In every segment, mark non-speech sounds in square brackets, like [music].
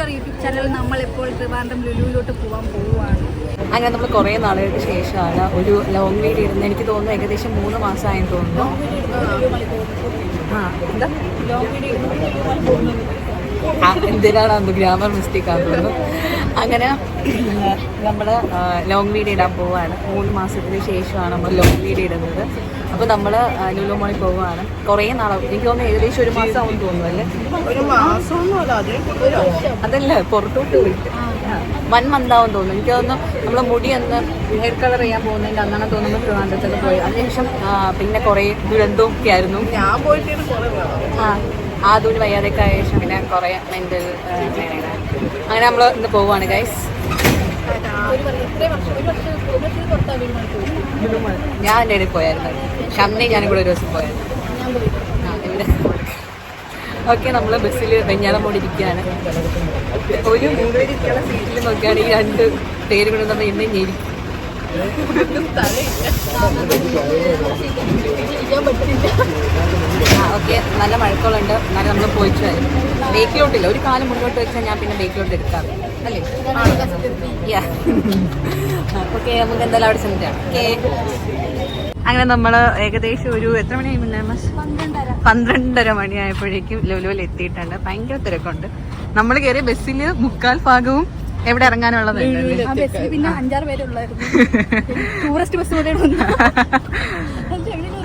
YouTube channel നമ്മൾ ഇപ്പോൾ ട്രിവാൻഡ്രം ലുലുവിലോട്ട് പോകാൻ പോവുകയാണ്. അങ്ങനെ നമ്മൾ കുറേ നാളുകൾക്ക് ശേഷമാണ് ഒരു ലോങ് വീഡിയോ ഇരുന്ന് എനിക്ക് തോന്നുന്നു ഏകദേശം മൂന്ന് മാസമായെന്ന് തോന്നുന്നു. ആ എന്താ? ലോങ് എന്തിനാണ് അന്ന് ഗ്രാമർ മിസ്റ്റേക്ക് ആകുന്നത്? അങ്ങനെ നമ്മൾ ലോങ് വീഡിയോ ഇടാൻ പോവുകയാണ് മൂന്ന് മാസത്തിന് ശേഷമാണ് നമ്മൾ ലോങ് വീഡിയോ ഇടുന്നത്. അപ്പോൾ നമ്മൾ ലുലു മോളിൽ പോവുകയാണ് കുറേ നാളാവും. എനിക്ക് തോന്നുന്നു ഏകദേശം ഒരു മാസം ആവും തോന്നുന്നു അല്ലേ? ഒരു മാസം അത് അതല്ല പുറത്തോട്ട് പോയിട്ട്. വൺ മന്ത് ആവും തോന്നുന്നു. എനിക്ക് തോന്നുന്നു നമ്മളെ മുടി ഒന്ന് ഹെയർ കളർ ചെയ്യാൻ പോകുന്നതിന്റെ അന്നാണ് തോന്നുന്നു ട്രിവാൻഡ്രത്തൊക്കെ പോയി അതിനുശേഷം പിന്നെ കുറേ ദുരന്തമൊക്കെ ആയിരുന്നു. ഞാൻ പോയിട്ട് ആ ആദൂര് വയ്യാതെയൊക്കെ ആയ ശേഷം പിന്നെ കുറേ മെന്റൽ അങ്ങനെ നമ്മൾ ഇന്ന് പോവുകയാണ് ഗൈസ് ഞാൻ എന്റെ ഇടയിൽ പോയായിരുന്നു. ഷംനെ ഞാനും കൂടെ ഒരു ദിവസം പോയായിരുന്നു. ഓക്കെ [laughs] നമ്മൾ ബസ്സിൽ വെഞ്ഞാറമ്മോട് ഇരിക്കുകയാണ്. ഒരു മുകളിലിരിക്കുന്ന സീറ്റിൽ നോക്കുകയാണെങ്കിൽ രണ്ട് പേര് കൊണ്ട് നമ്മൾ ഇന്ന് ഞെരിക്കും ആ ഓക്കെ നല്ല മഴക്കോളുണ്ട്. എന്നാലും നമ്മൾ പോയിച്ചു വരും. ബേക്കിലോട്ടില്ല. ഒരു കാലം മുന്നോട്ട് വെച്ചാൽ ഞാൻ പിന്നെ ബേക്കിലോട്ട് എടുക്കാം. അല്ലേ? ഓക്കെ നമുക്ക് എന്തായാലും അവിടെ ചെന്നിട്ടാണ് ഓക്കെ അങ്ങനെ നമ്മൾ ഏകദേശം ഒരു എത്ര മണിയായി മുന്നേ പന്ത്രണ്ടര. മണിയായപ്പോഴേക്കും ലുലുവിൽ എത്തിയിട്ടുണ്ട്. ഭയങ്കര തിരക്കുണ്ട്. നമ്മൾ കയറിയ ബസ്സിൽ മുക്കാൽ ഭാഗവും എവിടെ ഇറങ്ങാനുള്ളത് പിന്നെ അഞ്ചാറ് പേരുള്ളായിരുന്നു. ടൂറിസ്റ്റ് ബസ് പോലെ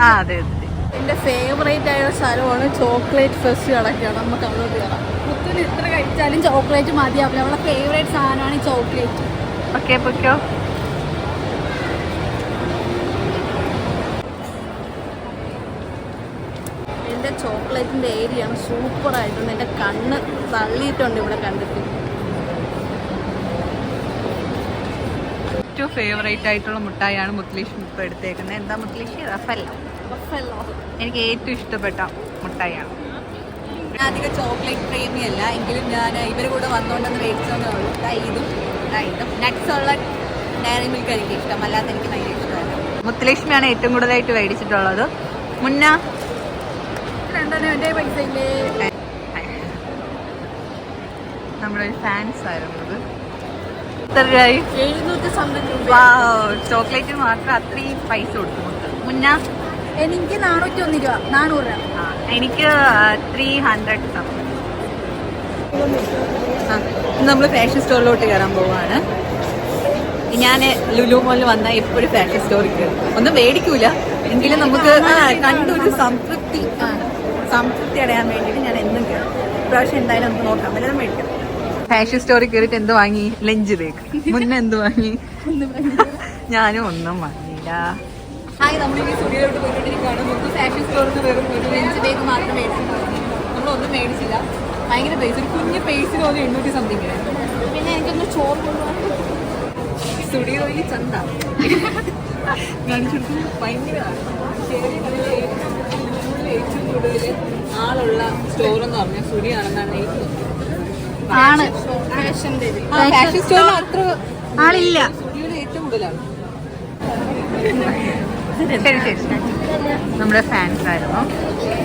ആ അതെ അതെ. എന്റെ ഫേവറേറ്റ് ആയ സ്ഥലമാണ് ചോക്ലേറ്റ് ഫെസ്റ്റ് കിടക്കുകയാണ് നമുക്ക് അവിടെ കയറാം മുത്തിന് ഇത്ര കഴിച്ചാലും ചോക്ലേറ്റ് മതിയാവില്ല. അവളെ ഫേവറേറ്റ് സാധനമാണ് ഈ ചോക്ലേറ്റ് ഓക്കെ പൊയ്ക്കോ. എന്റെ ചോക്ലേറ്റിന്റെ ഏരിയയാണ് സൂപ്പറായിട്ടുണ്ട് എന്റെ കണ്ണ് തള്ളിയിട്ടുണ്ട് ഇവിടെ കണ്ടിട്ട്. ഏറ്റവും ഫേവറേറ്റ് ആയിട്ടുള്ള മുട്ടായാണ് മുത്തലീഷ് ഇപ്പോൾ എടുത്തേക്കുന്നത്. എന്താ മുത്തലീഷ് റഫല്ല. എനിക്ക് ഏറ്റവും ഇഷ്ടപ്പെട്ട മുട്ടായാണ് ഞാൻ അധികം ചോക്ലേറ്റ് പ്രേമിയല്ല എങ്കിലും ഞാൻ ഇവർ കൂടെ വന്നുകൊണ്ടെന്ന് മേടിച്ചതേ ഉള്ളൂ ഇതും ഇതും. നട്ട്സ് ഉള്ള ഡയറി മിൽക്ക് എനിക്ക് ഇഷ്ടം. അല്ലാതെ എനിക്ക് ഭയങ്കര ഇഷ്ടമല്ല. മുത്തലക്ഷ്മിയാണ് ഏറ്റവും കൂടുതലായിട്ട് മേടിച്ചിട്ടുള്ളത്. മുന്ന? ഒരു ഫാൻസ് ആയിരുന്നത് ചോക്ലേറ്റ് മാത്രം അത്രയും പൈസ കൊടുത്തു മുന്ന? എനിക്ക് നാനൂറ്റി ഒന്ന് രൂപ നാനൂറ് രൂപ. ആ, എനിക്ക് ത്രീ ഹൺഡ്രഡ് നമ്മൾ ഫാഷൻ സ്റ്റോറിലോട്ട് കയറാൻ പോവാണ്. ഞാൻ ലുലു മോളിൽ വന്നാൽ എപ്പോഴും ഫാഷൻ സ്റ്റോറിൽ കയറും ഒന്നും മേടിക്കൂല. എങ്കിലും നമുക്ക് കണ്ടൊരു സംതൃപ്തി സംതൃപ്തി അടയാൻ വേണ്ടിയിട്ട് ഞാൻ എന്നും കയറും ഇപ്രാവശ്യം എന്തായാലും നമുക്ക് നോക്കാം. വല്ലതും മേടിക്കാം. ഫാഷൻ സ്റ്റോറിൽ കയറിയിട്ട് എന്ത് വാങ്ങി? ലഞ്ച് തേക്ക്. മുന്നേ എന്ത് വാങ്ങി? [laughs] ഞാനും ഒന്നും വാങ്ങിയില്ല. ഹായ് നമ്മൾ ഈ സ്റ്റുഡിയോയിലോട്ട് പോയിക്കൊണ്ടിരിക്കുകയാണ്. നമുക്ക് ഫാഷൻ സ്റ്റോറിൽ നിന്ന് വെറും ഒരു ലഞ്ച് ബേഗ് മാത്രം മേടിച്ചിട്ടുണ്ടായിരുന്നു നമ്മളൊന്നും മേടിച്ചില്ല. ഭയങ്കര പേസ് ഒരു കുഞ്ഞ് പൈസ തോന്നി എണ്ണൂറ്റി സംതിങ് പിന്നെ എനിക്കൊന്ന് ചോറ് കൊണ്ടുപോകാൻ സ്റ്റുഡിയോയിൽ ചന്ത. കാണിച്ചിട്ട് ഭയങ്കര ഏറ്റവും കൂടുതൽ ആളുള്ള സ്റ്റോർ എന്ന് പറഞ്ഞാൽ സ്റ്റുഡിയോ ആണെന്നാണ് എനിക്ക് ആണ്. ഫാഷൻ സ്റ്റോറിൽ അത്ര ആളില്ല. സ്റ്റുഡിയോയിൽ ഏറ്റവും കൂടുതലാണ്. ശരി ശരി. നമ്മുടെ ഫാൻസ് ആയിരുന്നു.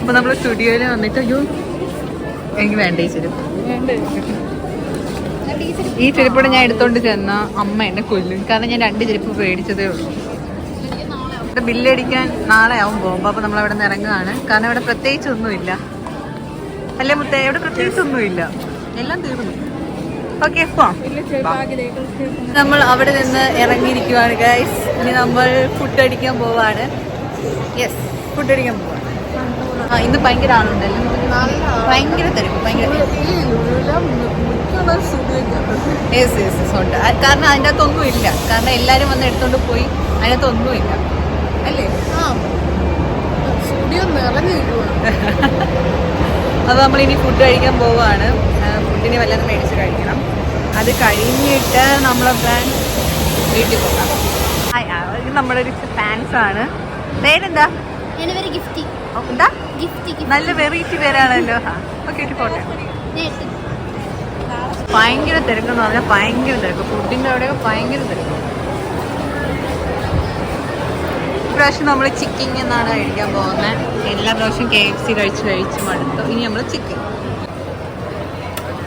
അപ്പൊ നമ്മൾ സ്റ്റുഡിയോയിൽ വന്നിട്ട് അയ്യോ എനിക്ക് വേണ്ട ഈ ചെരുപ്പ്. ഈ ചെരുപ്പോടെ ഞാൻ എടുത്തോണ്ട് ചെന്ന അമ്മ എന്നെ കൊല്ലും. കാരണം ഞാൻ രണ്ട് ചെരുപ്പ് മേടിച്ചതേ ഉള്ളൂ. ഇവിടെ ബില്ലടിക്കാൻ നാളെ ആവും പോകുമ്പോൾ അപ്പോൾ നമ്മൾ അവിടെ നിന്ന് ഇറങ്ങുകയാണ്. കാരണം ഇവിടെ പ്രത്യേകിച്ച് ഒന്നുമില്ല. അല്ലേ മുത്തേ? ഇവിടെ പ്രത്യേകിച്ച് ഒന്നുമില്ല. എല്ലാം തീർന്നു. ഓക്കെ നമ്മൾ അവിടെ നിന്ന് ഇറങ്ങിയിരിക്കുവാണ് ഗൈസ് ഇനി നമ്മൾ ഫുഡ് അടിക്കാൻ പോവാണ്. യെസ് ഫുഡ് അടിക്കാൻ പോവാണ്. ആ ഇന്ന് ഭയങ്കര ആളുണ്ടല്ലോ. ഭയങ്കര തരും ഭയങ്കര യെസ് യെസ് യെസ് ഉണ്ട്. ആ, കാരണം അതിന്റെ അകത്തൊന്നും ഇല്ല. കാരണം എല്ലാവരും വന്ന് എടുത്തോണ്ട് പോയി അതിനകത്തൊന്നും ഇല്ല. അല്ലേ? [laughs] സ്റ്റുഡിയോ നിറഞ്ഞു അപ്പോൾ നമ്മളിനി ഫുഡ് കഴിക്കാൻ പോവാണ്. ഫുഡിന് വല്ലതും മേടിച്ച് കഴിക്കണം. അത് കഴിഞ്ഞിട്ട് നമ്മളെ പ്ലാൻ വീട്ടിൽ പോകാം നമ്മുടെ ഒരു ഫാൻസ് ആണ്. പേരെന്താ? ഗിഫ്റ്റി. എന്താ? ഗിഫ്റ്റി നല്ല വെറൈറ്റി പേരാണല്ലോ. ഓക്കെ ഒരു ഫോട്ടോ ഭയങ്കര തിരക്കെന്ന് പറഞ്ഞാൽ ഭയങ്കര തിരക്ക്. ഫുഡിന്റെ അവിടെ ഭയങ്കര തിരക്ക്. ഇപ്രാവശ്യം നമ്മൾ ചിക്കിങ് എന്നാണ് കഴിക്കാൻ പോകുന്നത്. എല്ലാ പ്രാവശ്യം കെ എഫ് സി കഴിച്ച് കഴിച്ച് മടുത്തു. ഇനി നമ്മൾ ചിക്കൻ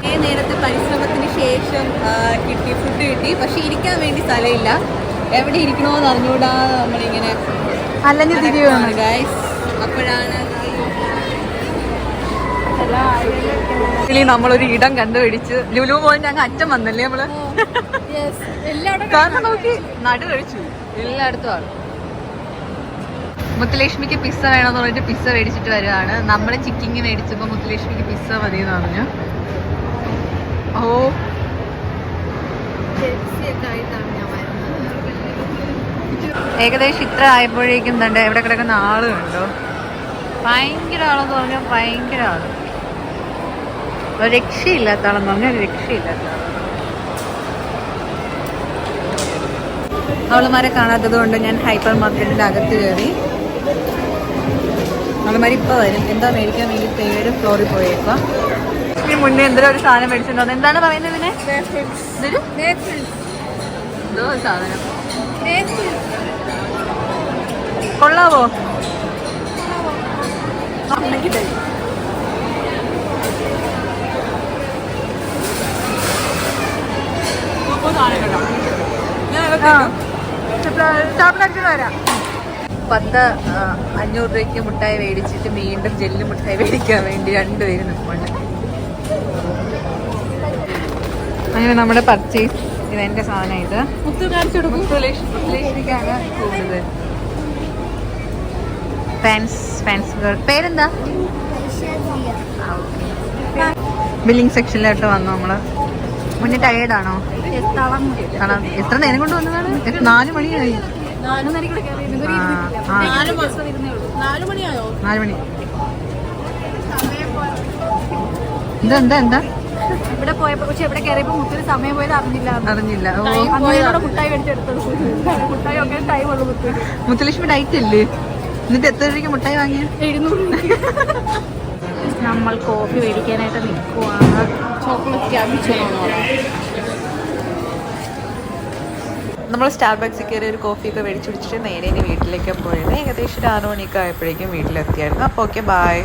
ഏ നേരത്തെ പരിശ്രമത്തിന് ശേഷം കിട്ടി ഫുഡ് കിട്ടി. പക്ഷേ ഇരിക്കാൻ വേണ്ടി സ്ഥലമില്ല. എവിടെ ഇരിക്കണമെന്ന് അറിഞ്ഞുകൂടാ നമ്മളിങ്ങനെ അല്ലെങ്കിൽ തിരിയാണ് ഗൈസ് അപ്പോഴാണ് നമ്മളൊരു ഇടം കണ്ടുപിടിച്ച് ലുലു പോയിന്റ് അങ്ങ് അറ്റം വന്നല്ലേ നമ്മൾ? കാരണം നോക്കി നടു കഴിച്ചു. എല്ലായിടത്തും മുത്തുലക്ഷ്മിക്ക് പിസ്സ വേണമെന്ന് പറഞ്ഞിട്ട് പിസ്സ മേടിച്ചിട്ട് വരുവാണ്. നമ്മൾ ചിക്കിങ് മേടിച്ചപ്പോ മുത്തലക്ഷ്മിക്ക് പിസ്സ മതി എന്ന് പറഞ്ഞു. ഓ ഏകദേശം ഇത്ര ആയപ്പോഴേക്കും തണ്ട് എവിടെ കിടക്കുന്ന ആൾ ഭയങ്കര ആളെന്ന് പറഞ്ഞാൽ ഭയങ്കര ആൾ. രക്ഷയില്ലാത്ത ആളെന്ന് പറഞ്ഞാൽ രക്ഷയില്ലാത്ത ആൾ അവളുമാരെ കാണാത്തത് കൊണ്ട് ഞാൻ ഹൈപ്പർ മാർക്കറ്റിന്റെ അകത്ത് കയറി. അവളുമാർ ഇപ്പൊ വരും. എന്താ മേടിക്കാൻ വേണ്ടി തേർഡ് ഫ്ലോറിൽ പോയേക്കാം ഈ മുന്നേ എന്തൊരു ഒരു സാധനം മേടിച്ചിട്ടുണ്ടോ? എന്താണ് പറയുന്നത് ഇതിനെ എന്തോ ഒരു സാധനം. കൊള്ളാവോ? പത്ത് അഞ്ഞൂറ് രൂപയ്ക്ക് മുട്ടായി മേടിച്ചിട്ട് വീണ്ടും ജെല്ല് മുട്ടായി മേടിക്കാൻ വേണ്ടി രണ്ടുപേരും നിൽപ്പുണ്ട് അങ്ങനെ നമ്മുടെ പർച്ചേസ് ഇതെന്റെ സാധനം ഇത്. മുത്തു കാണിച്ചു കൊടുക്കും. മുത്തുലക്ഷ്മിക്കാണ് കൂടുതൽ ഫാൻസ് ഫാൻസ് പേരെന്താ? ബില്ലിംഗ് സെക്ഷനിലോട്ട് വന്നു നമ്മൾ. മുന്നേ ടയേർഡാണോ എത്ര നേരം കൊണ്ട് വന്നതാണ്? ഉള്ളൂ. നാലു മണിയായോ? നാല് മണി. എന്താ എന്താ എന്താ? ഇവിടെ പോയപ്പോ പക്ഷെ ഇവിടെ കയറിയപ്പോ മുത്തിന് സമയം പോയത് അറിഞ്ഞില്ല. അറിഞ്ഞില്ല. മുട്ടായി മേടിച്ചെടുത്തത്. മുട്ടായി ഒക്കെ ടൈം ഉള്ളു മുത്തിന് മുത്തലക്ഷ്മി ഡയറ്റ് അല്ലേ? എന്നിട്ട് എത്ര രൂപയ്ക്ക് മുട്ടായി വാങ്ങിയ? എഴുന്നൂറ് നമ്മൾ കോഫി മേടിക്കാനായിട്ട് നിൽക്കുവാണ് ചോക്ലേറ്റ് ക്യാപിച്ചോണോ നമ്മൾ സ്റ്റാർബക്സിൽ കയറി ഒരു കോഫിയൊക്കെ മേടിച്ചു കുടിച്ചിട്ട് നേരെ ഇനി വീട്ടിലേക്ക് പോയത് ഏകദേശം ഒരു ആറുമണിയൊക്കെ ആയപ്പോഴേക്കും വീട്ടിലെത്തിയായിരുന്നു. അപ്പോൾ ഓക്കെ ബായ്